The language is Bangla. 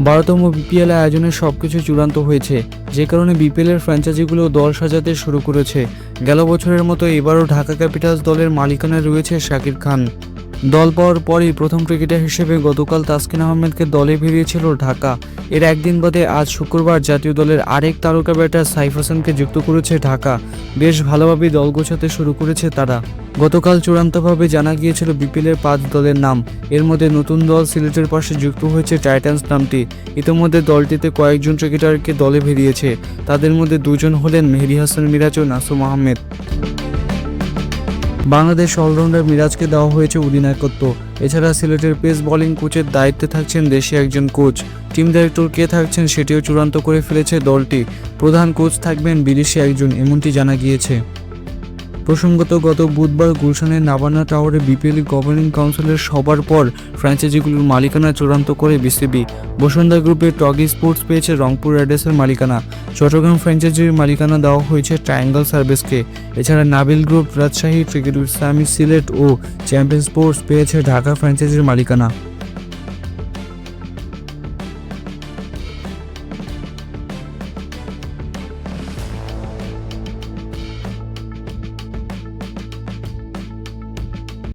বারোতম বিপিএল আয়োজনে সব কিছু চূড়ান্ত হয়েছে। যে কারণে বিপিএলের ফ্র্যাঞ্চাইজিগুলো দল সাজাতে শুরু করেছে। গেল বছরের মতো এবারও ঢাকা ক্যাপিটালস দলের মালিকানায় রয়েছে শাকির খান। দল পাওয়ার পরই প্রথম ক্রিকেটার হিসেবে গতকাল তাসকিন আহমেদকে দলে ফিরিয়েছিল ঢাকা। এর একদিন বাদে আজ শুক্রবার জাতীয় দলের আরেক তারকা ব্যাটার সাইফ হাসানকে যুক্ত করেছে ঢাকা। বেশ ভালোভাবেই দল গোছাতে শুরু করেছে তারা। গতকাল চূড়ান্তভাবে জানা গিয়েছিল বিপিএলের পাঁচ দলের নাম। এর মধ্যে নতুন দল সিলেটের পাশে যুক্ত হয়েছে টাইটান্স নামটি। ইতিমধ্যে দলটিতে কয়েকজন ক্রিকেটারকে দলে ভিড়িয়েছে। তাদের মধ্যে দুজন হলেন মেহেদি হাসান মিরাজ ও নাসুম আহমেদ। বাংলাদেশ অলরাউন্ডার মিরাজকে দেওয়া হয়েছে অধিনায়কত্ব। এছাড়া সিলেটের পেস বোলিং কোচের দায়িত্বে থাকছেন দেশে একজন কোচ। টিম ডাইরেক্টর কে থাকছেন সেটিও চূড়ান্ত করে ফেলেছে দলটি। প্রধান কোচ থাকবেন বিদেশি একজন, এমনটি জানা গিয়েছে। প্রসঙ্গত, গত বুধবার গুলশানের নাবানা টাওয়ারে বিপিএল গভর্নিং কাউন্সিলের সবার পর ফ্র্যাঞ্চাইজিগুলোর মালিকানা চূড়ান্ত করে বিসিবি। বসুন্ধরা গ্রুপের টগি স্পোর্টস পেয়েছে রংপুর রাইডার্সের মালিকানা। চট্টগ্রাম ফ্র্যাঞ্চাইজির মালিকানা দেওয়া হয়েছে ট্রায়াঙ্গল সার্ভিসকে। এছাড়া নাবিল গ্রুপ রাজশাহী ক্রিকেট ইসলামী সিলেট ও চ্যাম্পিয়ন স্পোর্টস পেয়েছে ঢাকা ফ্র্যাঞ্চাইজির মালিকানা।